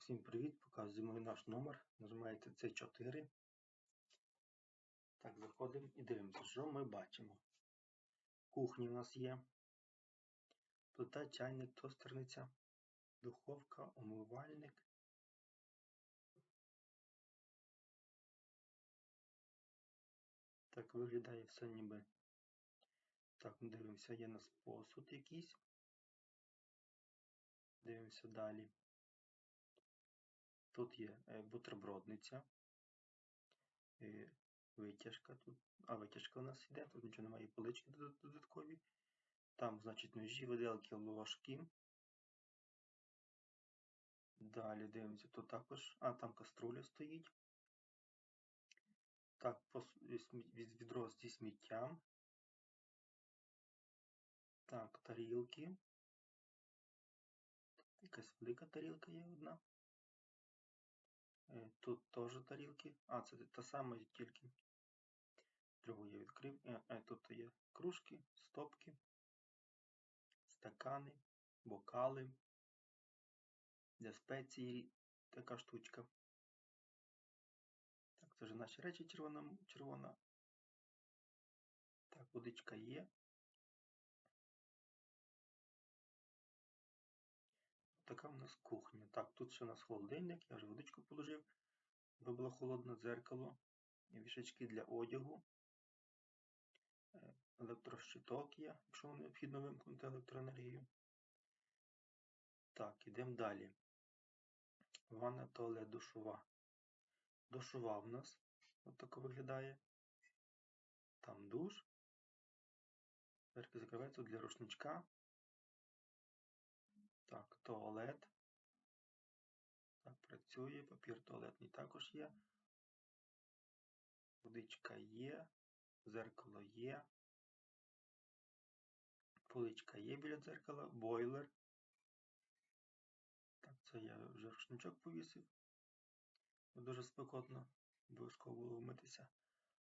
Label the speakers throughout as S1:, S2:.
S1: Всім привіт! Показуємо наш номер. Нажимаєте C4. Так, заходимо і дивимося, що ми бачимо. Кухня у нас є. Плита, чайник, тостерниця, духовка, умивальник. Так виглядає все ніби. Так, дивимося, є у нас посуд якийсь. Дивимося далі. Тут є е, бутербродниця, е, витяжка тут, а витяжка у нас йде, тут нічого немає, полички додаткові. Там, значить, ножі, виделки, ложки. Далі дивимося, тут також, а там каструля стоїть. Так, відро зі сміттям. Так, тарілки. Якась велика тарілка є одна. Е, тут теж тарілки. А, це та сама, тільки другу я відкрив. А, е, тут є кружки, стопки, стакани, бокали, для спеції така штучка. Так, це вже наші речі червона. червона. Так, водичка є. Така в нас кухня. Так, тут ще у нас холодильник, я вже водичку положив, бо було холодне дзеркало, вішачки для одягу, е, електрощиток є, якщо необхідно вимкнути електроенергію. Так, ідемо далі. Ванна, туалет, душова. Душова в нас от так виглядає. Там душ. Дверки закриваються для рушничка. Туалет. Так, працює. Папір туалетний також є. Водичка є. Зеркало є. Поличка є біля дзеркала, бойлер. Так, це я вже рушничок повісив. Дуже спекотно, обов'язково було вмитися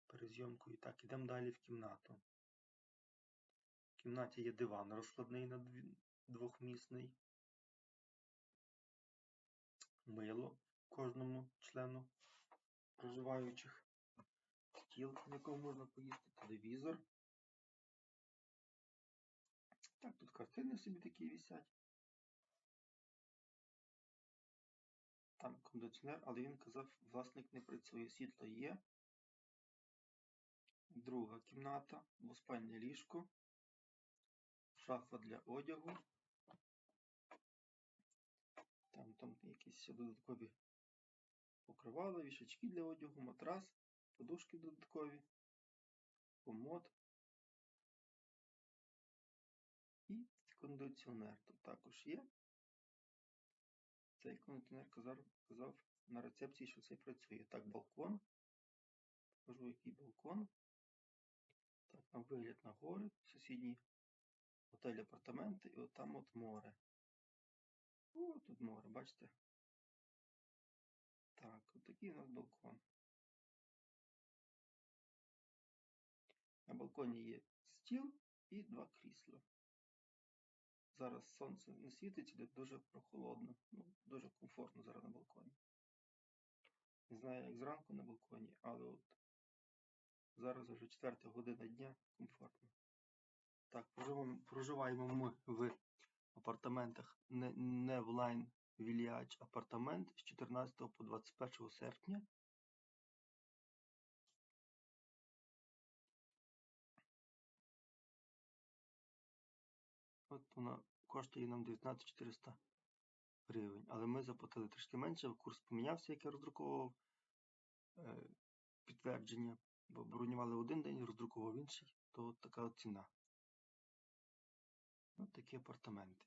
S1: перед зйомкою. Так, ідемо далі в кімнату. В кімнаті є диван розкладний на двохмісний мило кожному члену проживаючих, стіл, в якому можна поїсти, телевізор. Так, тут картини собі такі висять. Там кондиціонер, але він казав, власник не працює. Світло є. Друга кімната, двоспальне ліжко, шафа для одягу. Там там якісь додаткові покривала, вішачки для одягу, матрас, подушки додаткові, комод і кондиціонер тут також є. Цей кондиціонер казав, казав на рецепції, що це працює. Так, балкон. Покажу, який балкон. Так, на вигляд на гори, сусідні готель апартаменти і отам от море. О, тут море, бачите? Так, отакий у нас балкон. На балконі є стіл і два крісла. Зараз сонце не світить, де дуже прохолодно, ну, дуже комфортно зараз на балконі. Не знаю, як зранку на балконі, але от зараз вже 4 година дня комфортно. Так, проживаємо ми в апартаментах Невлайн Village апартамент з 14 по 21 серпня. От вона коштує нам 19 400 гривень, але ми заплатили трішки менше, курс помінявся, як я роздруковував е, підтвердження, бо бронювали один день, роздрукував інший, то така ціна. Ось такі апартаменти.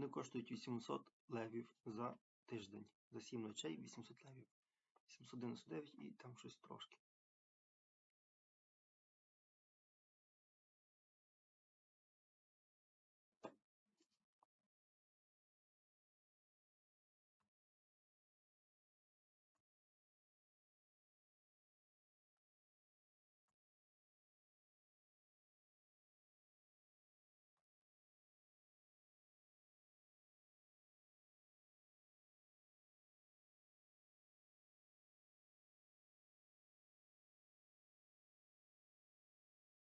S1: Вони коштують 800 левів за тиждень. За 7 ночей 800 левів. 799 і там щось трошки.